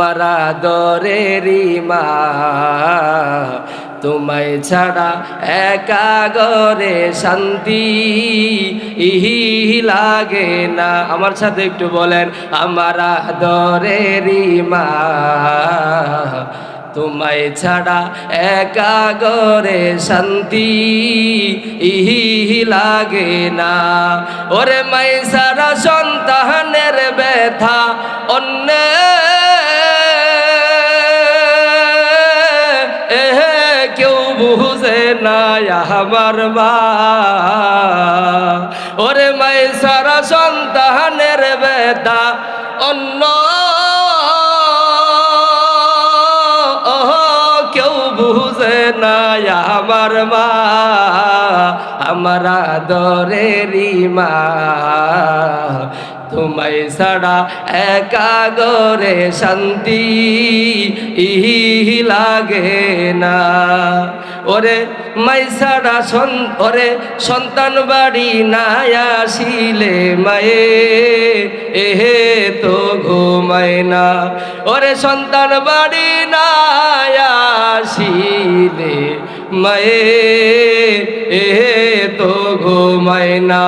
মারা দরেরি মা, তোমায় ছাড়া একা গরে শান্তি ইহি লাগে না। আমার সাথে একটু বলেন, আমারা দরেরি মা, তোমায় ছাড়া একা গরে শান্তি ইহি লাগে না। ওরে মাই সারা সন্তানের ব্যথা বুঝে না আমার মা। ওরে মাই, সারা সন্তানের বেদা অন্য। কেউ বুঝে না আমার মা। আমরা দরেরি মা। তোমায় ছাড়া একা গরে শান্তি লাগে না। ওরে মাই ছাড়া সন, ওরে সন্তান বাড়ি না আসিলে মায়ে, এহে তো ঘুমায় না। ওরে সন্তান বাড়ি না আসিলে মায়ে, এহে তো ঘুমায় না।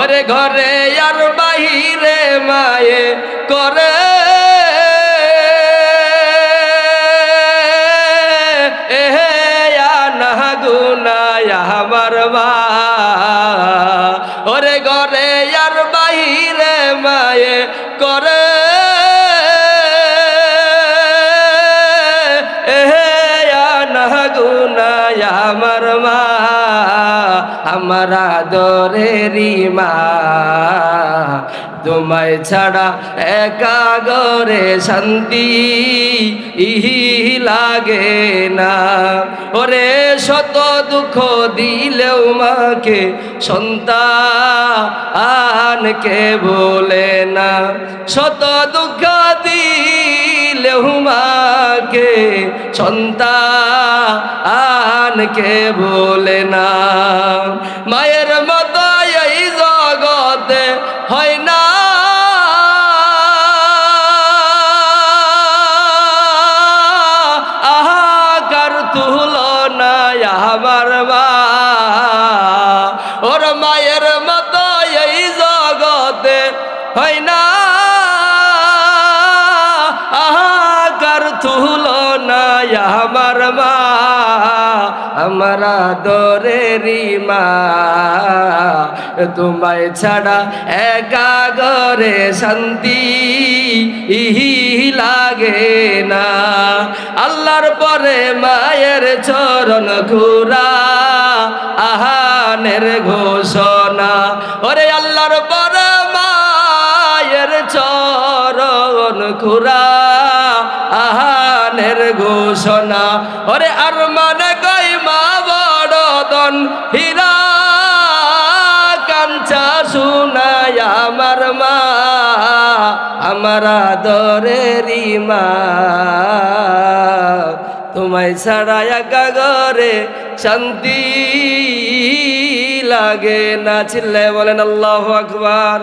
ওরে ঘরে আর বাহিরে মায়ে করে আমার আমরা দরেরি মা তোমায় ছাড়া একা গরে শান্তি ইহি লাগে না ওরে শত দুঃখ দিলেও মাকে সন্তানকে বলে না শত দুঃখ দিলেও মাকে সন্তানকে বলে না। মায়ের মতো এই জগতে হয় না। আহাকার তুলনা আমার মা। ওর মায়ের মতো এই জগতে হয় না। আহাকার আমার মা। আমরা দরেরি মা। তোমায় ছাড়া একা গরে শান্তি লাগে না। আল্লাহর পরে মায়ের চরণ ঘুরা আহানের ঘোষণা। ওরে আল্লাহর পরে মায়ের চরণ ঘুরা আহানের ঘোষণা। ওরে আর বড়দন হীরা কাঞ্চা শুনায় আমার মা, আমার দরেরি মা। তোমায় ছাড়ায় ঘরে শান্তি লাগে না ছিল্লে বলেন আল্লাহ আকবার।